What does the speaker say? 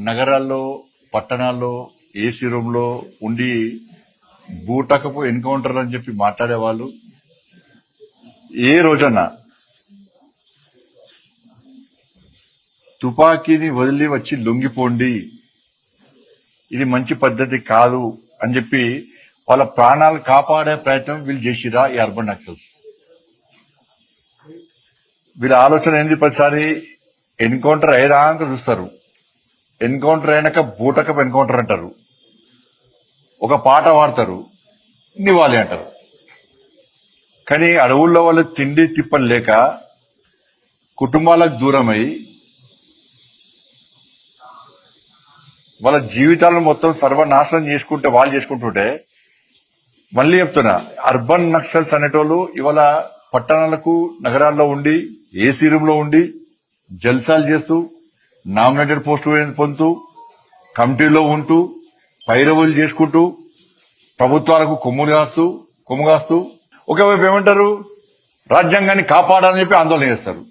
నగరాల్లో పట్టణాల్లో ఏసీ రూమ్లో ఉండి బూటకపు ఎన్కౌంటర్ అని చెప్పి మాట్లాడేవాళ్ళు. ఏ రోజన్నా తుపాకీని వదిలి వచ్చి లొంగిపోండి. ఇది మంచి పద్ధతి కాదు అని చెప్పి వాళ్ళ ప్రాణాలు కాపాడే ప్రయత్నం వీళ్ళు చేసిరా ఈ అర్బన్ నక్సల్స్. వీళ్ళ ఆలోచన ఏంది ప్రతిసారి? ఎన్కౌంటర్ అయ్యేదాకా చూస్తారు. ఎన్కౌంటర్ అయినాక బూటకపు ఎన్కౌంటర్ అంటారు. ఒక పాట పాడతారు నివాలి అంటారు. కానీ అడవుల్లో వాళ్ళు తిండి తిప్పలు లేక కుటుంబాలకు దూరమై వాళ్ళ జీవితాలను మొత్తం సర్వనాశనం చేసుకుంటే వాళ్ళు చేసుకుంటుంటే మళ్ళీ చెప్తున్నా అర్బన్ నక్సల్స్ అనేటోళ్ళు ఇవాళ పట్టణాలకు నగరాల్లో ఉండి ఏసీ రూమ్లో ఉండి జల్సాలు చేస్తూ నామినేటెడ్ పోస్టు పొందుతూ కమిటీలో ఉంటూ పైరవులు చేసుకుంటూ ప్రభుత్వాలకు కొమ్ములు కాస్తూ కొమ్ము కాస్తూ ఒకవైపు ఏమంటారు రాజ్యాంగాన్ని కాపాడాలని చెప్పి ఆందోళన చేస్తారు.